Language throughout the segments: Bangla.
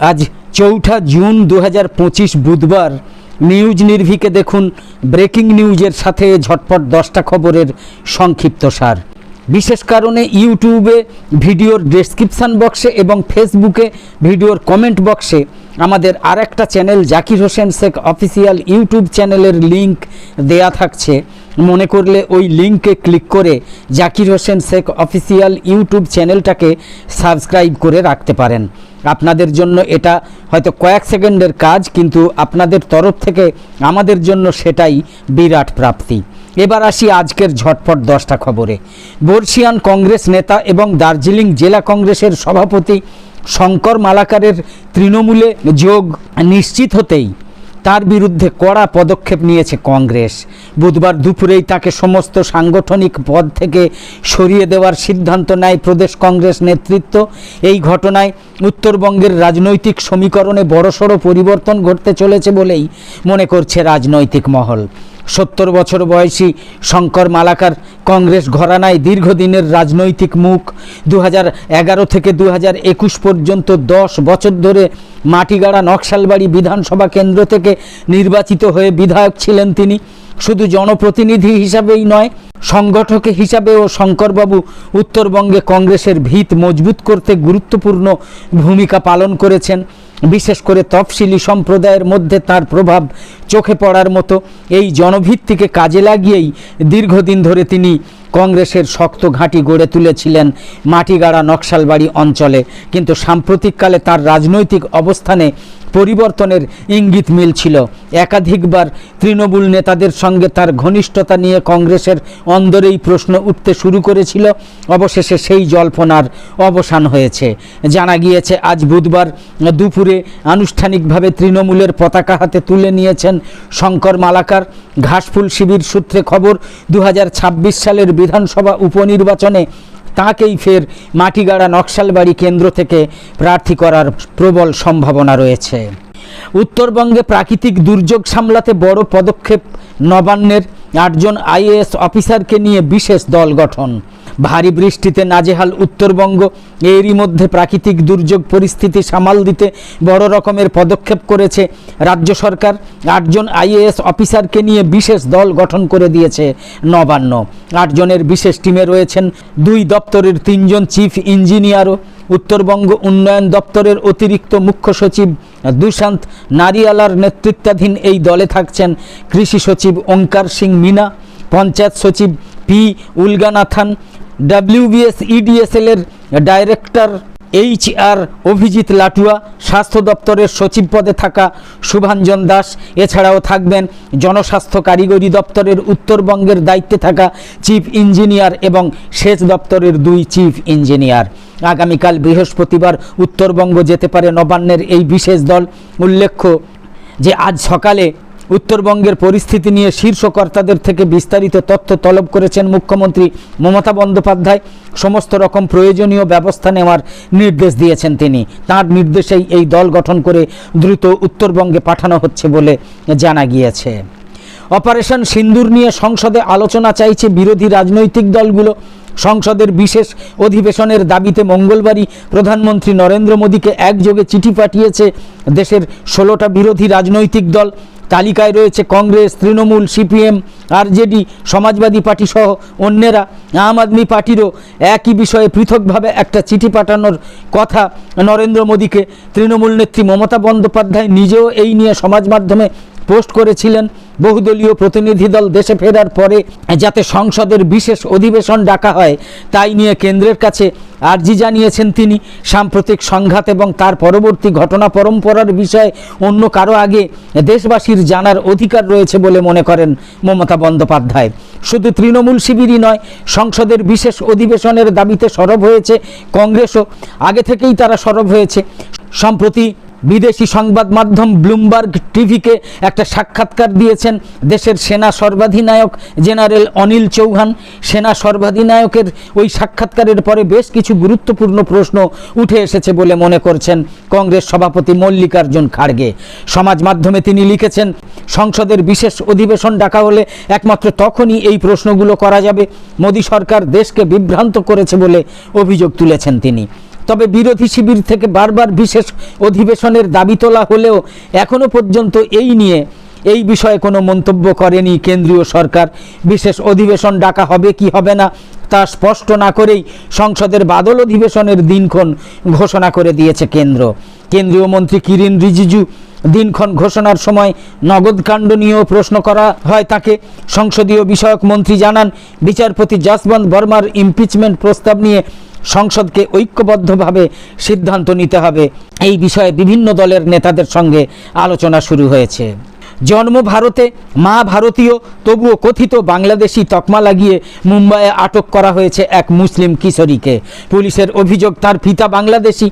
আজ চৌঠা জুন দু হাজার পঁচিশ বুধবার নিউজ নির্ভিকে দেখুন ব্রেকিং নিউজের সাথে ঝটপট দশটা খবরের সংক্ষিপ্ত সার। বিশেষ কারণে ইউটিউবে ভিডিওর ডেসক্রিপশান বক্সে এবং ফেসবুকে ভিডিওর কমেন্ট বক্সে আমাদের আর একটা channel Zakir Hossain Sheikh official YouTube চ্যানেলের লিংক দেয়া থাকছে। মনে করলে ওই লিঙ্কে ক্লিক করে জাকির হোসেন শেখ অফিসিয়াল ইউটিউব চ্যানেলটাকে সাবস্ক্রাইব করে রাখতে পারেন। আপনাদের জন্য এটা হয়তো কয়েক সেকেন্ডের কাজ, কিন্তু আপনাদের তরফ থেকে আমাদের জন্য সেটাই বিরাট প্রাপ্তি। এবার আসি আজকের ঝটপট দশটা খবরে। বর্ষিয়ান কংগ্রেস নেতা এবং দার্জিলিং জেলা কংগ্রেসের সভাপতি শঙ্কর মালাকারের তৃণমূলে যোগ নিশ্চিত হতেই তার বিরুদ্ধে কড়া পদক্ষেপ নিয়েছে কংগ্রেস। বুধবার দুপুরেই তাকে সমস্ত সাংগঠনিক পদ থেকে সরিয়ে দেওয়ার সিদ্ধান্ত নেয় প্রদেশ কংগ্রেস নেতৃত্ব। এই ঘটনায় উত্তরবঙ্গের রাজনৈতিক সমীকরণে বড়সড় পরিবর্তন ঘটতে চলেছে বলেই মনে করছে রাজনৈতিক মহল। সত্তর বছর বয়সী শঙ্কর মালাকার কংগ্রেস ঘরানায় দীর্ঘদিনের রাজনৈতিক মুখ। দু এগারো থেকে দু একুশ পর্যন্ত দশ বছর ধরে মাটিগাড়া নকশালবাড়ি বিধানসভা কেন্দ্র থেকে নির্বাচিত হয়ে বিধায়ক ছিলেন তিনি। শুধু জনপ্রতিনিধি হিসাবেই নয়, সংগঠক হিসাবেও শঙ্করবাবু উত্তরবঙ্গে কংগ্রেসের ভিত মজবুত করতে গুরুত্বপূর্ণ ভূমিকা পালন করেছেন। বিশেষ করে তফসিলি সম্প্রদায়ের মধ্যে তার প্রভাব চোখে পড়ার মতো। এই জনভিত্তিকে কাজে লাগিয়েই দীর্ঘদিন ধরে তিনি কংগ্রেসের শক্ত ঘাঁটি গড়ে তুলেছিলেন মাটিগাড়া নকশালবাড়ি অঞ্চলে। কিন্তু সাম্প্রতিককালে তার রাজনৈতিক অবস্থানে পরিবর্তনের ইঙ্গিত মিলছিল। একাধিকবার তৃণমূল নেতাদের সঙ্গে তার ঘনিষ্ঠতা নিয়ে কংগ্রেসের অন্দরেই প্রশ্ন উঠতে শুরু করেছিল। অবশেষে সেই জল্পনার অবসান হয়েছে। জানা গিয়েছে, আজ বুধবার দুপুরে আনুষ্ঠানিকভাবে তৃণমূলের পতাকা হাতে তুলে নিয়েছেন শঙ্কর মালাকার। ঘাসফুল শিবির সূত্রে খবর দু হাজার ছাব্বিশ সালের বিধানসভা উপনির্বাচনে তাকেই ফের মাটিগাড়া নকশালবাড়ি কেন্দ্র থেকে প্রার্থী করার প্রবল সম্ভাবনা রয়েছে। উত্তরবঙ্গে প্রাকৃতিক দুর্যোগ সামলাতে বড় পদক্ষেপ নবান্নের। আটজন আইএএস অফিসারকে নিয়ে বিশেষ দল গঠন। ভারী বৃষ্টিতে নাজেহাল উত্তরবঙ্গ। এরই মধ্যে প্রাকৃতিক দুর্যোগ পরিস্থিতি সামাল দিতে বড় রকমের পদক্ষেপ করেছে রাজ্য সরকার। আটজন আইএএস অফিসারকে নিয়ে বিশেষ দল গঠন করে দিয়েছে নবান্ন। আটজনের বিশেষ টিমে রয়েছেন দুই দপ্তরের তিনজন চিফ ইঞ্জিনিয়ারও। উত্তরবঙ্গ উন্নয়ন দপ্তরের অতিরিক্ত মুখ্য সচিব দুশান্ত নারিয়ালার নেতৃত্বাধীন এই দলে থাকছেন কৃষি সচিব ওঙ্কার সিং মিনা। পঞ্চায়েত সচিব পি উলগানাথান, ডাব্লিউবিএস ইডিএসএল এর director H R Abhijit Latua, স্বাস্থ্য দপ্তরের সচিব পদে থাকা শুভাঞ্জন দাস, এছাড়াও থাকবেন জনস্বাস্থ্য কারিগরি দপ্তরের উত্তরবঙ্গের দায়িত্বে থাকা চিফ ইঞ্জিনিয়ার এবং সেচ দপ্তরের দুই চিফ ইঞ্জিনিয়ার। আগামীকাল বৃহস্পতিবার উত্তরবঙ্গ যেতে পারে নবান্নের এই বিশেষ দল। উল্লেখ্য যে, আজ সকালে উত্তরবঙ্গের পরিস্থিতি নিয়ে শীর্ষকর্তাদের থেকে বিস্তারিত তথ্য তলব করেছেন মুখ্যমন্ত্রী মমতা বন্দ্যোপাধ্যায়। সমস্ত রকম প্রয়োজনীয় ব্যবস্থা নেওয়ার নির্দেশ দিয়েছেন তিনি। তার নির্দেশেই এই দল গঠন করে দ্রুত উত্তরবঙ্গে পাঠানো হচ্ছে বলে জানা গিয়েছে। অপারেশন সিন্দুর নিয়ে সংসদে আলোচনা চাইছে বিরোধী রাজনৈতিক দলগুলো। সংসদের বিশেষ অধিবেশনের দাবিতে মঙ্গলবারই প্রধানমন্ত্রী নরেন্দ্র মোদীকে একযোগে চিঠি পাঠিয়েছে দেশের ষোলোটা বিরোধী রাজনৈতিক দল। তালিকায় রয়েছে Congress, Trinamool, CPM, RJD, Samajwadi party সহ অন্যেরা। আম আদমি পার্টিরও একই বিষয়ে পৃথকভাবে একটা চিঠি পাঠানোর কথা নরেন্দ্র মোদীকে। তৃণমূল নেত্রী মমতা বন্দ্যোপাধ্যায় নিজেও এই নিয়ে সমাজ মাধ্যমে পোস্ট করেছিলেন বহুদলীয় প্রতিনিধি দল দেশে ফেরার পরে, যাতে সংসদের বিশেষ অধিবেশন ডাকা হয়, তাই নিয়ে কেন্দ্রের কাছে আর্জি জানিয়েছেন তিনি। সাম্প্রতিক সংঘাত এবং তার পরবর্তী ঘটনা পরম্পরার বিষয়ে অন্য কারও আগে দেশবাসীর জানার অধিকার রয়েছে বলে মনে করেন মমতা বন্দ্যোপাধ্যায়। শুধু তৃণমূল শিবিরই নয়, সংসদের বিশেষ অধিবেশনের দাবিতে সরব হয়েছে কংগ্রেসও। আগে থেকেই তারা সরব হয়েছে। সম্প্রতি বিদেশি সংবাদ মাধ্যম ব্লুমবার্গ টিভিকে একটা সাক্ষাৎকার দিয়েছেন দেশের সেনা সর্বাধিনায়ক জেনারেল অনিল চৌহান। সেনা সর্বাধিনায়কের ওই সাক্ষাৎকারের পরে বেশ কিছু গুরুত্বপূর্ণ প্রশ্ন উঠে এসেছে বলে মনে করছেন কংগ্রেস সভাপতি মল্লিকার্জুন খাড়গে। সমাজ মাধ্যমে তিনি লিখেছেন, সংসদের বিশেষ অধিবেশন ডাকা হলে একমাত্র তখনই এই প্রশ্নগুলো করা যাবে। মোদী সরকার দেশকে বিভ্রান্ত করেছে বলে অভিযোগ তুলেছেন তিনি। তবে বিরোধী শিবির থেকে বারবার বিশেষ অধিবেশনের দাবি তোলা হলেও এখনও পর্যন্ত এই নিয়ে এই বিষয়ে কোনো মন্তব্য করেনি কেন্দ্রীয় সরকার। বিশেষ অধিবেশন ডাকা হবে কি হবে না তা স্পষ্ট না করেই সংসদের বাদল অধিবেশনের দিনক্ষণ ঘোষণা করে দিয়েছে কেন্দ্র। কেন্দ্রীয় মন্ত্রী কিরিন রিজিজু দিনক্ষণ ঘোষণার সময় নগদ কাণ্ড নিয়েও প্রশ্ন করা হয় তাকে। সংসদীয় বিষয়ক মন্ত্রী জানান, বিচারপতি যশবন্ত বর্মার ইমপিচমেন্ট প্রস্তাব নিয়ে সংসদকে ঐক্যবদ্ধভাবে সিদ্ধান্ত নিতে হবে। এই বিষয়ে বিভিন্ন দলের নেতাদের সঙ্গে আলোচনা শুরু হয়েছে। জন্ম ভারতে, মা ভারতীয়, তবুও কথিত বাংলাদেশি তকমা লাগিয়ে মুম্বাইয়ে আটক করা হয়েছে এক মুসলিম কিশোরীকে। পুলিশের অভিযোগ, তার পিতা বাংলাদেশি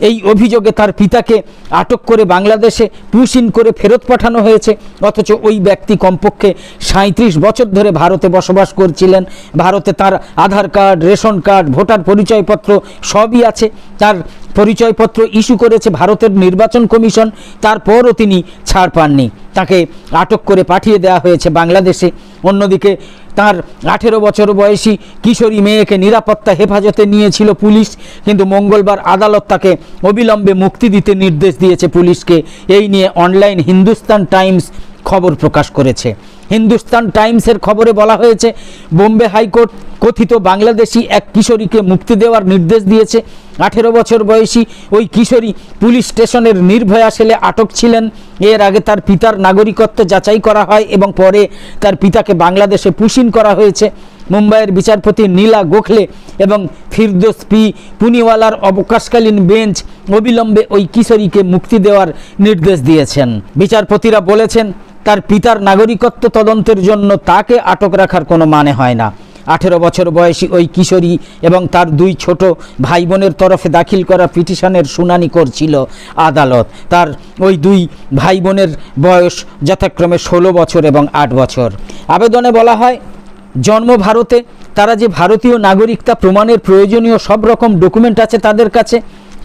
এই অভিযোগে তার পিতাকে আটক করে বাংলাদেশে পুশিন করে ফেরত পাঠানো হয়েছে। অথচ ওই ব্যক্তি কমপক্ষে সাঁত্রিশ বছর ধরে ভারতে বসবাস করছিলেন। ভারতে তার Aadhaar card, ration card, voter পরিচয়পত্র সবই আছে। তার পরিচয়পত্র ইস্যু করেছে ভারতের নির্বাচন কমিশন। তারপরও তিনি ছাড় পাননি। তাকে আটক করে পাঠিয়ে দেওয়া হয়েছে বাংলাদেশে। অন্যদিকে তার আঠেরো বছর বয়সী কিশোরী মেয়েকে নিরাপত্তা হেফাজতে নিয়েছিল পুলিশ। কিন্তু মঙ্গলবার আদালত তাকে অবিলম্বে মুক্তি দিতে নির্দেশ দিয়েছে পুলিশকে। এই নিয়ে অনলাইন হিন্দুস্তান টাইমস খবর প্রকাশ করেছে। হিন্দুস্তান টাইমসের খবরে বলা হয়েছে, বোম্বে হাইকোর্ট কথিত বাংলাদেশি এক কিশোরীকে মুক্তি দেওয়ার নির্দেশ দিয়েছে। আঠেরো বছর বয়সী ওই কিশোরী পুলিশ স্টেশনের নির্ভয়া সেলে আটক ছিলেন। এর আগে তার পিতার নাগরিকত্ব যাচাই করা হয় এবং পরে তার পিতাকে বাংলাদেশে পুশিন করা হয়েছে। মুম্বাইয়ের বিচারপতি নীলা গোখলে এবং ফিরদোস পি পুনিওয়ালার অবকাশকালীন বেঞ্চ অবিলম্বে ওই কিশোরীকে মুক্তি দেওয়ার নির্দেশ দিয়েছেন। বিচারপতিরা বলেছেন তার পিতার নাগরিকত্ব তদন্তের জন্য তাকে আটক রাখার কোনো মানে হয় না। আঠেরো বছর বয়সী ওই কিশোরী এবং তার দুই ছোট ভাই বোনের তরফে দাখিল করা পিটিশনের শুনানি করছিল আদালত। তার ওই দুই ভাই বোনের বয়স যথাক্রমে ষোলো বছর এবং আট বছর। আবেদনে বলা হয়, জন্ম ভারতে, তারা যে ভারতীয় নাগরিক তা প্রমাণের প্রয়োজনীয় সব রকম ডকুমেন্ট আছে তাদের কাছে,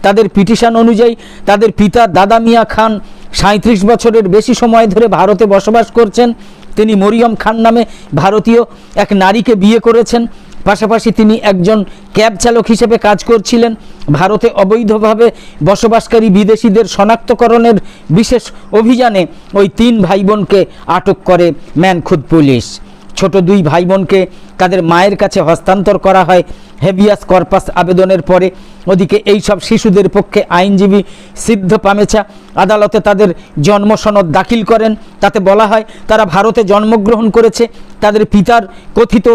তাদের পিটিশন অনুযায়ী তাদের পিতা দাদা মিয়া খান সাঁত্রিশ বছরের বেশি সময় ধরে ভারতে বসবাস করছেন। তিনি মরিয়ম খান নামে ভারতীয় এক নারীকে বিয়ে করেছেন। পাশাপাশি তিনি একজন ক্যাব চালক হিসেবে কাজ করছিলেন। ভারতে অবৈধভাবে বসবাসকারী বিদেশিদের শনাক্তকরণের বিশেষ অভিযানে ওই তিন ভাই বোনকে আটক করে ম্যানখুদ পুলিশ। ছোট দুই ভাই বোনকে তাদের মায়ের কাছে হস্তান্তর করা হয় হেভিয়াস কর্পাস আবেদনের পরে। ওদিকে এই সব শিশুদের পক্ষে আইনজীবী সিদ্ধ পামেচা আদালতে তাদের জন্ম সনদ দাখিল করেন। তাতে বলা হয়, তারা ভারতে জন্মগ্রহণ করেছে। তাদের পিতার কথিত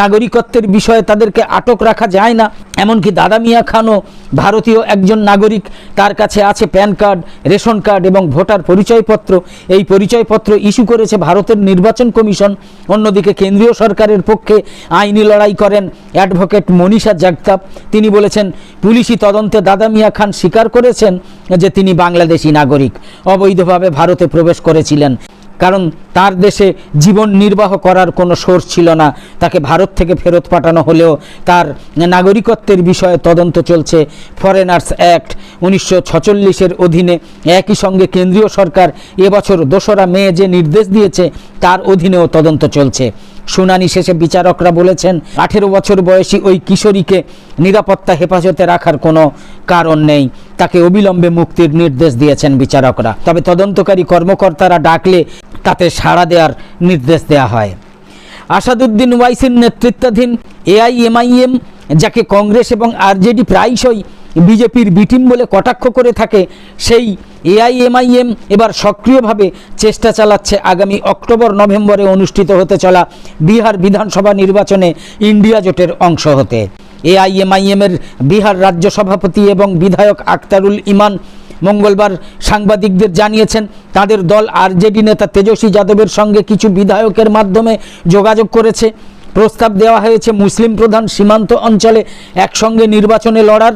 নাগরিকত্বের বিষয়ে তাদেরকে আটক রাখা যায় না। এমনকি দাদা মিয়া খানও ভারতীয় একজন নাগরিক। তার কাছে আছে প্যান কার্ড, রেশন কার্ড এবং ভোটার পরিচয়পত্র। এই পরিচয়পত্র ইস্যু করেছে ভারতের নির্বাচন কমিশন। অন্যদিকে কেন্দ্রীয় সরকারের পক্ষে আইনি লড়াই করেন অ্যাডভোকেট মনীষা জাগতাপ। তিনি বলেছেন, পুলিশি তদন্তে দাদা মিয়া খান স্বীকার করেছেন যে তিনি বাংলাদেশি নাগরিক। অবৈধভাবে ভারতে প্রবেশ করেছিলেন। কারণ তার দেশে জীবন নির্বাহ করার কোনো সোর্স ছিল না। তাকে ভারত থেকে ফেরত পাঠানো হলেও তার নাগরিকত্বের বিষয়ে তদন্ত চলছে। ফরেনার্স অ্যাক্ট উনিশশো ছচল্লিশের অধীনে একই সঙ্গে কেন্দ্রীয় সরকার এবছর দোসরা মে যে নির্দেশ দিয়েছে, তার অধীনেও তদন্ত চলছে। শুনানি শেষে বিচারকরা বলেছেন, আঠেরো বছর বয়সী ওই কিশোরীকে নিরাপত্তা হেফাজতে রাখার কোনো কারণ নেই। তাকে অবিলম্বে মুক্তির নির্দেশ দিয়েছেন বিচারকরা। তবে তদন্তকারী কর্মকর্তারা ডাকলে তাতে সাড়া দেওয়ার নির্দেশ দেওয়া হয়। আসাদুদ্দিন ওয়াইসির নেতৃত্বাধীন এআইএমআইএম, যাকে কংগ্রেস এবং আরজেডি প্রায়শই বিজেপির বিটিম বলে কটাক্ষ করে থাকে, সেই এআইএমআইএম এবার সক্রিয়ভাবে চেষ্টা চালাচ্ছে আগামী অক্টোবর, নভেম্বরে অনুষ্ঠিত হতে চলা বিহার বিধানসভা নির্বাচনে ইন্ডিয়া জোটের অংশ হতে। এআইএমআইএমের বিহার রাজ্য সভাপতি এবং বিধায়ক আক্তারুল ইমান মঙ্গলবার সাংবাদিকদের জানিয়েছেন, তাদের দল আরজেডি নেতা তেজস্বী যাদবের সঙ্গে কিছু বিধায়কের মাধ্যমে যোগাযোগ করেছে। প্রস্তাব দেওয়া হয়েছে, মুসলিম প্রধান সীমান্ত অঞ্চলে একসঙ্গে নির্বাচনে লড়ার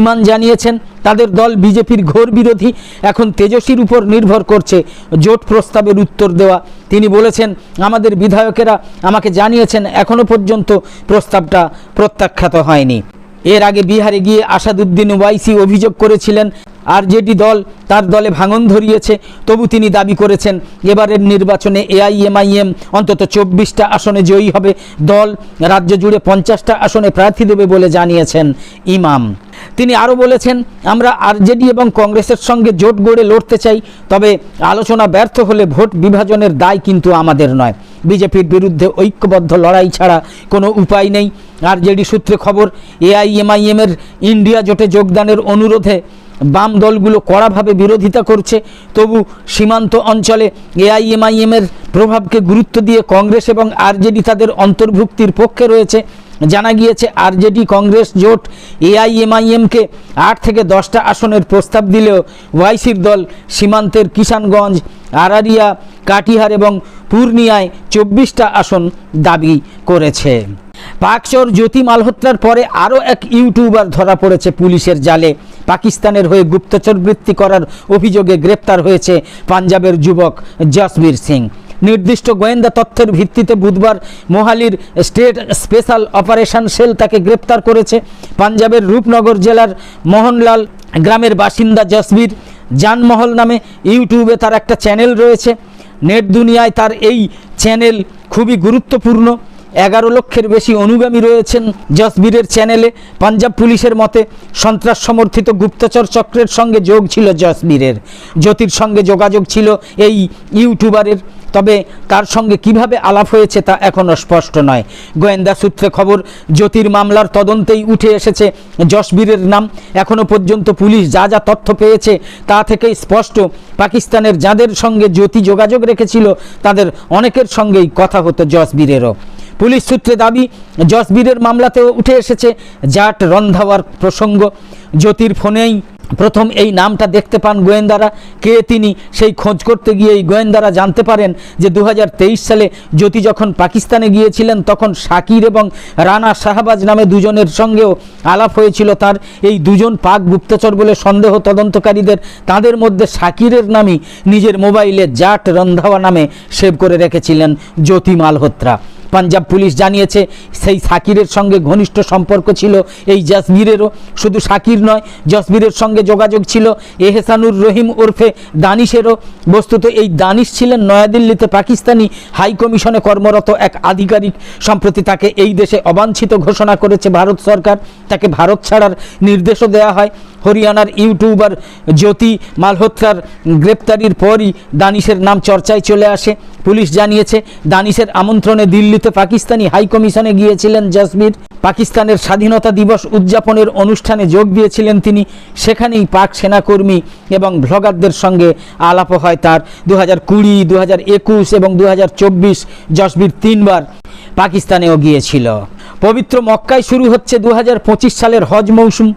ইমান জানিয়েছেন, তাদের দল বিজেপির ঘোর বিরোধী, এখন তেজস্বীর উপর নির্ভর করছে জোট প্রস্তাবের উত্তর দেওয়া। তিনি বলেছেন, আমাদের বিধায়কেরা আমাকে জানিয়েছেন এখনও পর্যন্ত প্রস্তাবটা প্রত্যাখ্যাত হয়নি। এর আগে বিহারে গিয়ে আসাদুদ্দিন ওয়াইসি অভিযোগ করেছিলেন, আর আরজেডি দল, তার দলে ভাঙন ধরিয়েছে, তবু তিনি দাবি করেছেন, এবারের নির্বাচনে এআইএমআইএম অন্তত চব্বিশটা আসনে জয়ী হবে। দল রাজ্য জুড়ে পঞ্চাশটা আসনে প্রার্থী দেবে বলে জানিয়েছেন ইমাম। তিনি আরও বলেছেন, আমরা আরজেডি এবং কংগ্রেসের সঙ্গে জোট গড়ে লড়তে চাই, তবে আলোচনা ব্যর্থ হলে ভোট বিভাজনের দায় কিন্তু আমাদের নয়। বিজেপির বিরুদ্ধে ঐক্যবদ্ধ লড়াই ছাড়া কোনো উপায় নেই। আরজেডি সূত্রে খবর, এআইএমআইএমের ইন্ডিয়া জোটে যোগদানের অনুরোধে বাম দলগুলো কড়াভাবে বিরোধিতা করছে। তবু সীমান্ত অঞ্চলে এআইএমআইএমের প্রভাবকে গুরুত্ব দিয়ে কংগ্রেস এবং আরজেডি তাদের অন্তর্ভুক্তির পক্ষে রয়েছে। জানা গিয়েছে, আরজেডি কংগ্রেস জোট এআইএমআইএমকে আট থেকে দশটা আসনের প্রস্তাব দিলেও ওয়াইসির দল সীমান্তের কিষানগঞ্জ, আরারিয়া, কাটিহার এবং পূর্ণিয়ায় চব্বিশটা আসন দাবি করেছে। পাকচর জ্যোতি মালহোত্রার পরে আরও এক ইউটিউবার ধরা পড়েছে পুলিশের জালে। পাকিস্তানের হয়ে গুপ্তচর বৃত্তি করার অভিযোগে গ্রেপ্তার হয়েছে পাঞ্জাবের যুবক জসবীর সিং। নির্দিষ্ট গোয়েন্দা তথ্যের ভিত্তিতে বুধবার মোহালির স্টেট স্পেশাল অপারেশন সেল তাকে গ্রেপ্তার করেছে। পাঞ্জাবের রূপনগর জেলার মোহনলাল গ্রামের বাসিন্দা জসবীর জানমহল নামে ইউটিউবে তার একটা চ্যানেল রয়েছে। নেট দুনিয়ায় তার এই চ্যানেল খুবই গুরুত্বপূর্ণ। এগারো লক্ষের বেশি অনুগামী রয়েছেন জসবীরের চ্যানেলে। পাঞ্জাব পুলিশের মতে, সন্ত্রাস সমর্থিত গুপ্তচর চক্রের সঙ্গে যোগ ছিল জসবীরের। জ্যোতির সঙ্গে যোগাযোগ ছিল এই ইউটিউবারের। তবে তার সঙ্গে কীভাবে আলাপ হয়েছে তা এখনও স্পষ্ট নয়। গোয়েন্দা সূত্রে খবর, জ্যোতির মামলার তদন্তেই উঠে এসেছে জসবীরের নাম। এখনও পর্যন্ত পুলিশ যা যা তথ্য পেয়েছে তা থেকেই স্পষ্ট। পাকিস্তানের যাদের সঙ্গে জ্যোতি যোগাযোগ রেখেছিল, তাদের অনেকের সঙ্গেই কথা হতো জসবীরেরও। পুলিশ সূত্রে দাবি, জসবীরের মামলাতেও উঠে এসেছে জাট রন্ধাওয়ার প্রসঙ্গ। জ্যোতির ফোনেই প্রথম এই নামটা দেখতে পান গোয়েন্দারা। কে তিনি, সেই খোঁজ করতে গিয়ে এই গোয়েন্দারা জানতে পারেন যে দু হাজার তেইশ সালে জ্যোতি যখন পাকিস্তানে গিয়েছিলেন, তখন শাকির এবং রানা শাহবাজ নামে দুজনের সঙ্গেও আলাপ হয়েছিল তার। এই দুজন পাক গুপ্তচর বলে সন্দেহ তদন্তকারীদের, তাদের মধ্যে শাকিরের নামই নিজের মোবাইলে জাট রন্ধাওয়া নামে সেভ করে রেখেছিলেন জ্যোতি মালহোত্রা পাঞ্জাব পুলিশ জানিয়েছে, সেই সাকিরের সঙ্গে ঘনিষ্ঠ সম্পর্ক ছিল এই জাসবীরেরও শুধু সাকির নয় জসবীরের সঙ্গে যোগাযোগ ছিল এহসানুর রহিম ওরফে দানিশেরও। বস্তুত এই দানিশ ছিলেন নয়াদিল্লিতে পাকিস্তানি হাই কমিশনে কর্মরত এক আধিকারিক। সম্প্রতি তাকে এই দেশে অবাঞ্ছিত ঘোষণা করেছে ভারত সরকার। তাকে ভারত ছাড়ার নির্দেশও দেওয়া হয়। হরিয়ানার ইউটিউবার জ্যোতি মালহোত্রার গ্রেপ্তারির পরই দানিশের নাম চর্চায় চলে আসে। পুলিশ জানিয়েছে, দানিশের আমন্ত্রণে দিল্লিতে পাকিস্তানি হাই কমিশনে গিয়েছিলেন জসবীর। পাকিস্তানের স্বাধীনতা দিবস উদযাপনের অনুষ্ঠানে যোগ দিয়েছিলেন তিনি। সেখানেই পাক সেনাকর্মী এবং ভ্লগারদের সঙ্গে আলাপ হয় তার। দু হাজার কুড়ি দু হাজার একুশ এবং দু হাজার চব্বিশ জসবীর তিনবার পাকিস্তানেও গিয়েছিল। পবিত্র মক্কায় শুরু হচ্ছে দু হাজার পঁচিশ সালের হজ মৌসুম।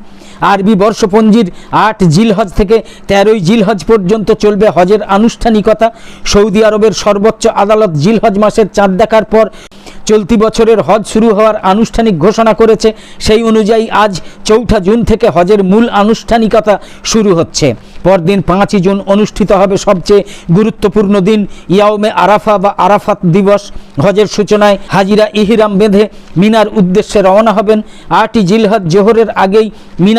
আরবি বর্ষপঞ্জির আট জিলহজ থেকে তেরোই জিলহজ পর্যন্ত চলবে হজের আনুষ্ঠানিকতা। সৌদি আরবের সর্বোচ্চ আদালত জিলহজ মাসের চাঁদ দেখার পর চলতি বছরের হজ শুরু হওয়ার আনুষ্ঠানিক ঘোষণা করেছে। সেই অনুযায়ী আজ চৌঠা জুন থেকে হজের মূল আনুষ্ঠানিকতা শুরু হচ্ছে। পরদিন পাঁচই জুন অনুষ্ঠিত হবে সবচেয়ে গুরুত্বপূর্ণ দিন। ইয়াওমে আরাফা বা আরাফাত দিবস। হজের সূচনায় হাজিরা ইহিরাম বেঁধে মিনার উদ্দেশ্যে রওনা হবেন। আটই জিলহদ জোহরের আগেই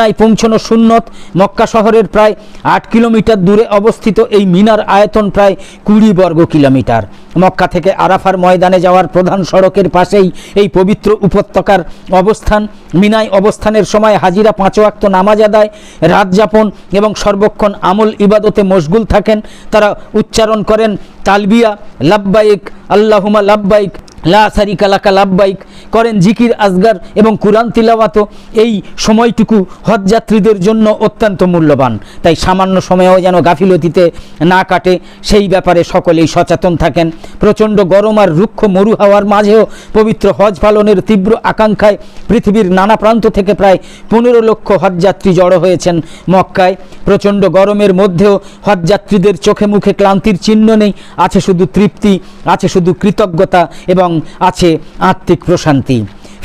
মিনায় পৌঁছানো সুন্নত, মক্কা শহরের প্রায় আট কিলোমিটার দূরে অবস্থিত এই মিনার আয়তন প্রায় কুড়ি বর্গ কিলোমিটার। মক্কা থেকে আরাফার ময়দানে যাওয়ার প্রধান সড়কের পাশেই এই পবিত্র উপত্যকার অবস্থান। মিনায় অবস্থানের সময় হাজিরা পাঁচ ওয়াক্ত নামাজ আদায়, রাত যাপন এবং সর্বক্ষণ আমল ইবাদতে মশগুল থাকেন। তারা উচ্চারণ করেন, তালবিয়া, লাব্বাইক আল্লাহুমা লাব্বাইক লা সারিকা লাকা লাব্বাইক। করেন জিকির, আজগার এবং কুরআন তিলাওয়াতও। এই সময়টুকু হজযাত্রীদের জন্য অত্যন্ত মূল্যবান। তাই সামান্য সময়েও যেন গাফিলতিতে না কাটে, সেই ব্যাপারে সকলেই সচেতন থাকেন। প্রচণ্ড গরম আর রুক্ষ মরু হাওয়ার মাঝেও পবিত্র হজ পালনের তীব্র আকাঙ্ক্ষায় পৃথিবীর নানা প্রান্ত থেকে প্রায় পনেরো লক্ষ হজযাত্রী জড়ো হয়েছেন মক্কায়। প্রচণ্ড গরমের মধ্যেও হজযাত্রীদের চোখে মুখে ক্লান্তির চিহ্ন নেই। আছে শুধু তৃপ্তি, আছে শুধু কৃতজ্ঞতা এবং আছে আত্মিক প্রশান্তি।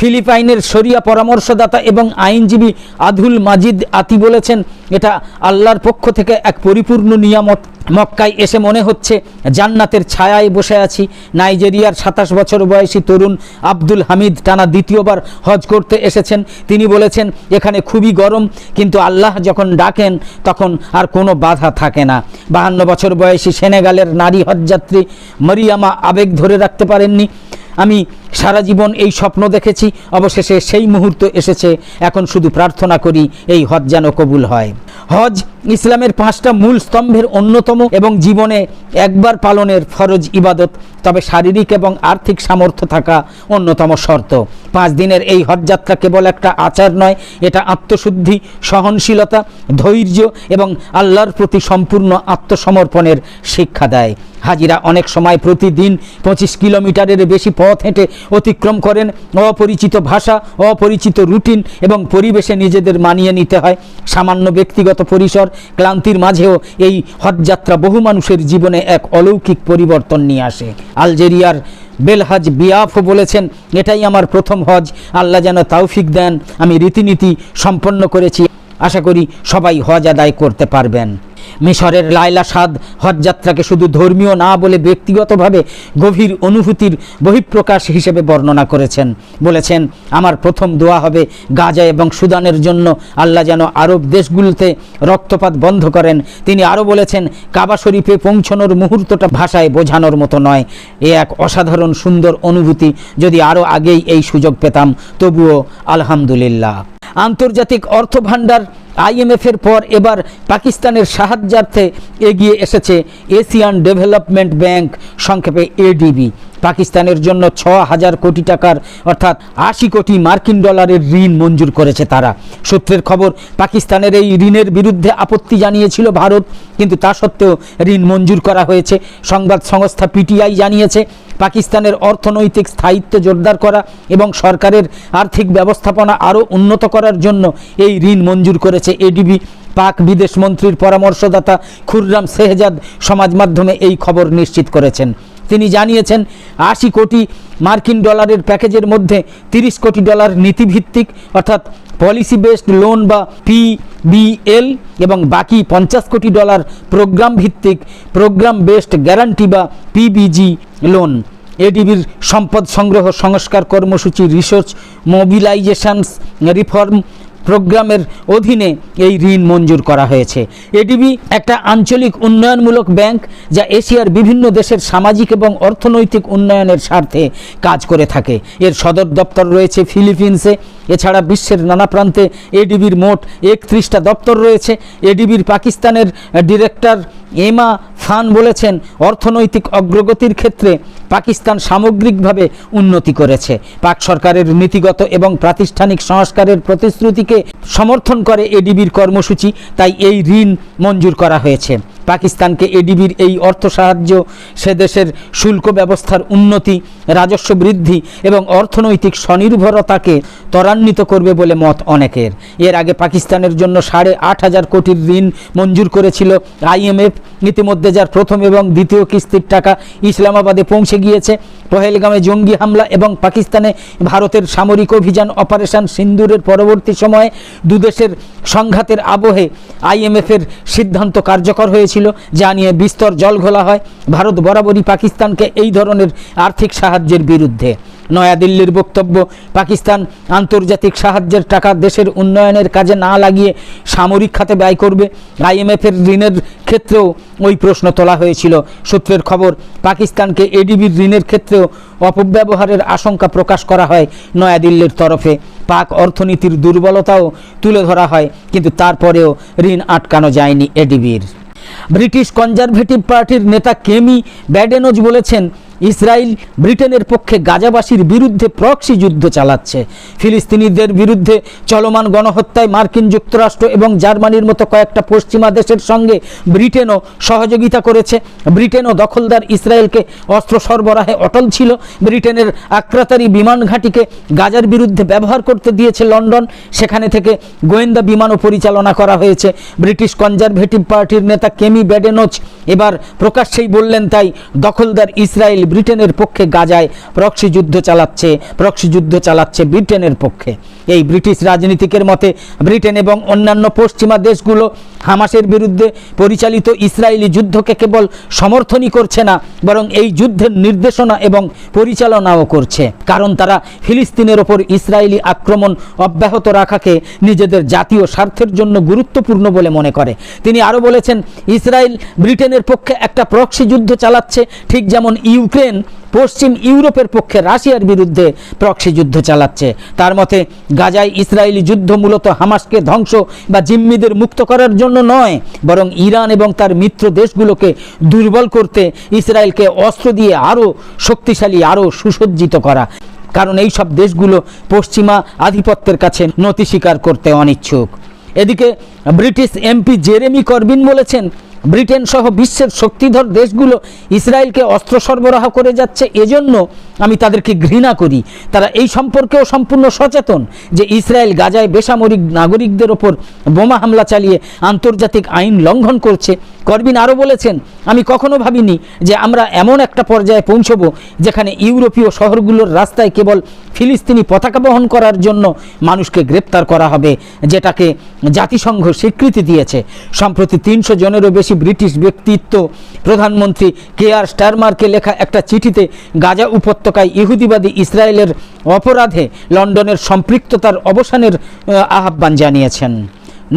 ফিলিপাইনের শরিয়া পরামর্শদাতা এবং আইনজীবী আধুল মাজিদ আতি বলেছেন, এটা আল্লাহর পক্ষ থেকে এক পরিপূর্ণ নিয়ামত। মক্কায় এসে মনে হচ্ছে জান্নাতের ছায়ায় বসে আছি। নাইজেরিয়ার সাতাশ বছর বয়সী তরুণ আব্দুল হামিদ টানা দ্বিতীয়বার হজ করতে এসেছেন। তিনি বলেছেন, এখানে খুবই গরম, কিন্তু আল্লাহ যখন ডাকেন, তখন আর কোনো বাধা থাকে না। বাহান্ন বছর বয়সী সেনেগালের নারী হজযাত্রী মরিয়ামা আবেগ ধরে রাখতে পারেননি। আমি সারা জীবন এই স্বপ্ন দেখেছি। অবশেষে সেই মুহূর্ত এসেছে, এখন শুধু প্রার্থনা করি এই হজ যেন কবুল হয়। হজ ইসলামের পাঁচটা মূল স্তম্ভের অন্যতম এবং জীবনে একবার পালনের ফরজ ইবাদত, তবে শারীরিক এবং আর্থিক সামর্থ্য থাকা অন্যতম শর্ত। পাঁচ দিনের এই হজযাত্রা কেবল একটা আচার নয়, এটা আত্মশুদ্ধি, সহনশীলতা, ধৈর্য এবং আল্লাহর প্রতি সম্পূর্ণ আত্মসমর্পণের শিক্ষা দেয়। হাজিরা অনেক সময় প্রতিদিন পঁচিশ কিলোমিটারের বেশি পথ হেঁটে অতিক্রম করেন। অপরিচিত ভাষা, অপরিচিত রুটিন এবং পরিবেশে নিজেদের মানিয়ে নিতে হয়। সামান্য ব্যক্তিগত পরিসর ক্লান্তির মাঝেও এই হজযাত্রা বহু মানুষের জীবনে এক অলৌকিক পরিবর্তন নিয়ে আসে। আলজেরিয়ার বেলহাজ বিয়াফ বলেছেন, এটাই আমার প্রথম হজ। আল্লাহ যেন তাওফিক দেন। আমি রীতিনীতি সম্পন্ন করেছি। আশা করি সবাই হজ আদায় করতে পারবেন। মিশরের লায়লা সাদ হজযাত্রাকে শুধু ধর্মীয় না বলে ব্যক্তিগতভাবে গভীর অনুভূতির বহিঃপ্রকাশ হিসেবে বর্ণনা করেছেন। বলেছেন, আমার প্রথম দোয়া হবে গাজা এবং সুদানের জন্য। আল্লাহ যেন আরব দেশগুলোতে রক্তপাত বন্ধ করেন। তিনি আরও বলেছেন, কাবা শরীফে পৌঁছানোর মুহূর্তটা ভাষায় বোঝানোর মতো নয়। এ এক অসাধারণ সুন্দর অনুভূতি। যদি আরও আগেই এই সুযোগ পেতাম, তবুও আলহামদুলিল্লাহ। আন্তর্জাতিক অর্থ ভাণ্ডার আইএমএফের পর এবার পাকিস্তানের সাহায্যার্থে এগিয়ে এসেছে এশিয়ান ডেভেলপমেন্ট ব্যাংক, সংক্ষেপে এডিবি। পাকিস্তানের জন্য ছ হাজার কোটি টাকার, অর্থাৎ আশি কোটি মার্কিন ডলারের ঋণ মঞ্জুর করেছে তারা। সূত্রের খবর, পাকিস্তানের এই ঋণের বিরুদ্ধে আপত্তি জানিয়েছিল ভারত, কিন্তু তা সত্ত্বেও ঋণ মঞ্জুর করা হয়েছে। সংবাদ সংস্থা পিটিআই জানিয়েছে, পাকিস্তানের অর্থনৈতিক স্থায়িত্ব জোরদার করা এবং সরকারের আর্থিক ব্যবস্থাপনা আরও উন্নত করার জন্য এই ঋণ মঞ্জুর করেছে এডিবি। পাক বিদেশ মন্ত্রীর পরামর্শদাতা খুররাম শেহজাদ সমাজ মাধ্যমে এই খবর নিশ্চিত করেছেন। তিনি জানিয়েছেন, আশি কোটি মার্কিন ডলারের প্যাকেজের মধ্যে তিরিশ কোটি ডলার নীতিভিত্তিক, অর্থাৎ পলিসি বেসড লোন বা পিবিএল এবং বাকি পঞ্চাশ কোটি ডলার প্রোগ্রাম ভিত্তিক প্রোগ্রাম বেসড গ্যারান্টি বা পিবিজি লোন। এডিবির সম্পদ সংগ্রহ সংস্কার কর্মসূচি, রিসার্চ, মোবিলাইজেশনস, রিফর্ম প্রোগ্রামের অধীনে এই ঋণ মঞ্জুর করা হয়েছে। এডিবি একটা আঞ্চলিক উন্নয়নমূলক ব্যাংক যা এশিয়ার বিভিন্ন দেশের সামাজিক এবং অর্থনৈতিক উন্নয়নের স্বার্থে কাজ করে থাকে। এর সদর দপ্তর রয়েছে ফিলিপিন্সে। এছাড়া বিশ্বের নানা প্রান্তে এডিবির মোট একত্রিশটা দপ্তর রয়েছে। এডিবির পাকিস্তানের ডিরেক্টর এমা ফান বলেছেন, অর্থনৈতিক অগ্রগতির ক্ষেত্রে পাকিস্তান সামগ্রিকভাবে উন্নতি করেছে। পাক সরকারের নীতিগত এবং প্রাতিষ্ঠানিক সংস্কারের প্রতিশ্রুতিকে সমর্থন করে এডিবির কর্মসূচি, তাই এই ঋণ মঞ্জুর করা হয়েছে। পাকিস্তানকে এডিবির এই অর্থ সাহায্য সে দেশের শুল্ক ব্যবস্থার উন্নতি, রাজস্ব বৃদ্ধি এবং অর্থনৈতিক স্বনির্ভরতাকে ত্বরান্বিত করবে বলে মত অনেকের। এর আগে পাকিস্তানের জন্য সাড়ে আট হাজার কোটির ঋণ মঞ্জুর করেছিল আইএমএফ ইতিমধ্যে যার প্রথম এবং দ্বিতীয় কিস্তির টাকা ইসলামাবাদে পৌঁছে গিয়েছে। পহেলগামে জঙ্গি হামলা এবং পাকিস্তানে ভারতের সামরিক অভিযান অপারেশন সিন্দুরের পরবর্তী সময়ে দুদেশের সংঘাতের আবহে আইএমএফের সিদ্ধান্ত কার্যকর হয়েছিল, যা নিয়ে বিস্তর জল ঘোলা হয়। ভারত বরাবরই পাকিস্তানকে এই ধরনের আর্থিক সাহায্যের বিরুদ্ধে। নয়াদিল্লির বক্তব্য, পাকিস্তান আন্তর্জাতিক সাহায্যের টাকা দেশের উন্নয়নের কাজে না লাগিয়ে সামরিক খাতে ব্যয় করবে। আইএমএফের ঋণের ক্ষেত্রেও ওই প্রশ্ন তোলা হয়েছিল। সূত্রের খবর, পাকিস্তানকে এডিবির ঋণের ক্ষেত্রেও অপব্যবহারের আশঙ্কা প্রকাশ করা হয় নয়াদিল্লির তরফে। পাক অর্থনীতির দুর্বলতাও তুলে ধরা হয়, কিন্তু তারপরেও ঋণ আটকানো যায়নি এডিবির। ব্রিটিশ কনজারভেটিভ পার্টির নেতা কেমি ব্যাডেনোজ বলেছেন ইসরায়েল ব্রিটেনের পক্ষে গাজাবাসীর বিরুদ্ধে প্রক্সি যুদ্ধ চালাচ্ছে। ফিলিস্তিনিদের বিরুদ্ধে চলমান গণহত্যায় মার্কিন যুক্তরাষ্ট্র এবং জার্মানির মতো কয়েকটা পশ্চিমা দেশের সঙ্গে ব্রিটেনও সহযোগিতা করেছে। ব্রিটেনও দখলদার ইসরায়েলকে অস্ত্র সরবরাহে অটল ছিল। ব্রিটেনের আক্রাতারি বিমান ঘাঁটিকে গাজার বিরুদ্ধে ব্যবহার করতে দিয়েছে লন্ডন। সেখানে থেকে গোয়েন্দা বিমানও পরিচালনা করা হয়েছে। ব্রিটিশ কনজারভেটিভ পার্টির নেতা কেমি ব্যাডেনোচ এবার প্রকাশ্যেই বললেন, তাই দখলদার ইসরায়েল ব্রিটেনের পক্ষে গাজায় প্রক্সি যুদ্ধ চালাচ্ছে প্রক্সি যুদ্ধ চালাচ্ছে ব্রিটেনের পক্ষে। এই ব্রিটিশ রাজনীতিকের মতে, ব্রিটেন এবং অন্যান্য পশ্চিমা দেশগুলো হামাসের বিরুদ্ধে পরিচালিত ইসরায়েলি যুদ্ধকে কেবল সমর্থনই করছে না, বরং এই যুদ্ধের নির্দেশনা এবং পরিচালনাও করছে। কারণ তারা ফিলিস্তিনের ওপর ইসরায়েলি আক্রমণ অব্যাহত রাখাকে নিজেদের জাতীয় স্বার্থের জন্য গুরুত্বপূর্ণ বলে মনে করে। তিনি আরও বলেছেন, ইসরায়েল ব্রিটেনের পক্ষে একটা প্রক্সি যুদ্ধ চালাচ্ছে ঠিক যেমন ইউক্রেন পশ্চিম ইউরোপের পক্ষে রাশিয়ার বিরুদ্ধে প্রক্সি যুদ্ধ চালাচ্ছে। তার মতে, গাজায় ইসরায়েলি যুদ্ধ মূলত হামাসকে ধ্বংস বা জিম্মিদের মুক্ত করার জন্য নয়, বরং ইরান এবং তার মিত্র দেশগুলোকে দুর্বল করতে ইসরায়েলকে অস্ত্র দিয়ে আরও শক্তিশালী, আরও সুসজ্জিত করা। কারণ এই সব দেশগুলো পশ্চিমা আধিপত্যের কাছে নতি স্বীকার করতে অনিচ্ছুক। এদিকে ব্রিটিশ এমপি জেরেমি করবিন বলেছেন ব্রিটেন সহ বিশ্বের শক্তিধর দেশগুলো ইসরায়েলকে অস্ত্র সরবরাহ করে যাচ্ছে, এজন্য আমি তাদেরকে ঘৃণা করি। তারা এই সম্পর্কেও সম্পূর্ণ সচেতন যে ইসরায়েল গাজায় বেসামরিক নাগরিকদের ওপর বোমা হামলা চালিয়ে আন্তর্জাতিক আইন লঙ্ঘন করছে। করবিন আরও বলেছেন, আমি কখনো ভাবিনি যে আমরা এমন একটা পর্যায়ে পৌঁছব যেখানে ইউরোপীয় শহরগুলোর রাস্তায় কেবল ফিলিস্তিনি পতাকা বহন করার জন্য মানুষকে গ্রেপ্তার করা হবে, যেটাকে জাতিসংঘ স্বীকৃতি দিয়েছে। সম্প্রতি তিনশো জনেরও বেশি ব্রিটিশ ব্যক্তিত্ব প্রধানমন্ত্রী কে আর স্টারমারকে লেখা একটা চিঠিতে গাজা উপত্যকায় ইহুদিবাদী ইসরায়েলের অপরাধে লন্ডনের সম্পৃক্ততার অবসানের আহ্বান জানিয়েছেন।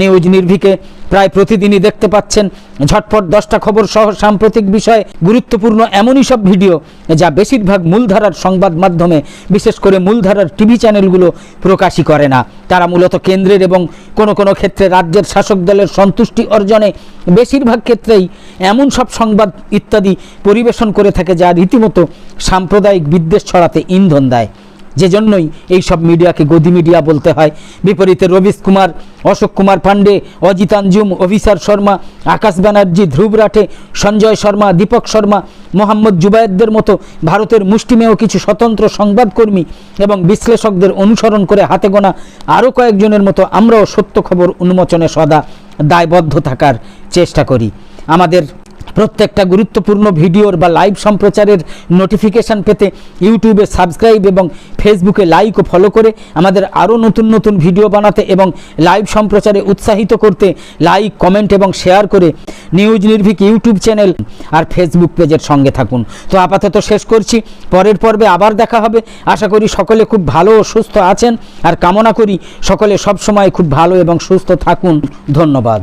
নিউজ নির্ভিকে প্রায় প্রতিদিনই দেখতে পাচ্ছেন। ঝটপট দশটা খবর সহ সাম্প্রতিক বিষয়ে গুরুত্বপূর্ণ এমনই সব ভিডিও যা বেশিরভাগ মূলধারার সংবাদ মাধ্যমে, বিশেষ করে মূলধারার টিভি চ্যানেলগুলো প্রকাশই করে না। তারা মূলত কেন্দ্রের এবং কোনো কোনো ক্ষেত্রে রাজ্যের শাসক দলের সন্তুষ্টি অর্জনে বেশিরভাগ ক্ষেত্রেই এমন সব সংবাদ ইত্যাদি পরিবেশন করে থাকে যা রীতিমতো সাম্প্রদায়িক বিদ্বেষ ছড়াতে ইন্ধন দেয়। যে জন্যই এই সব মিডিয়াকে গদি মিডিয়া বলতে হয়। বিপরীতে রবিশ কুমার, অশোক কুমার পাণ্ডে, অজিত আঞ্জুম, অভিসার শর্মা, আকাশ ব্যানার্জি, ধ্রুব রাঠে, সঞ্জয় শর্মা, দীপক শর্মা, মোহাম্মদ জুবায়েদদের মতো ভারতের মুষ্টিমেয় কিছু স্বতন্ত্র সংবাদকর্মী এবং বিশ্লেষকদের অনুসরণ করে হাতে গোনা আরও কয়েকজনের মতো আমরাও সত্য খবর উন্মোচনে সদা দায়বদ্ধ থাকার চেষ্টা করি। আমাদের প্রত্যেকটা গুরুত্বপূর্ণ ভিডিওর বা লাইভ সম্প্রচারের নোটিফিকেশান পেতে ইউটিউবে সাবস্ক্রাইব এবং ফেসবুকে লাইক ও ফলো করে আমাদের আরও নতুন নতুন ভিডিও বানাতে এবং লাইভ সম্প্রচারে উৎসাহিত করতে লাইক কমেন্ট এবং শেয়ার করে নিউজ নির্ভীক ইউটিউব চ্যানেল আর ফেসবুক পেজের সঙ্গে থাকুন। তো আপাতত শেষ করছি। পরের পর্বে আবার দেখা হবে। আশা করি সকলে খুব ভালো ও সুস্থ আছেন। আর কামনা করি সকলে সবসময় খুব ভালো এবং সুস্থ থাকুন। ধন্যবাদ।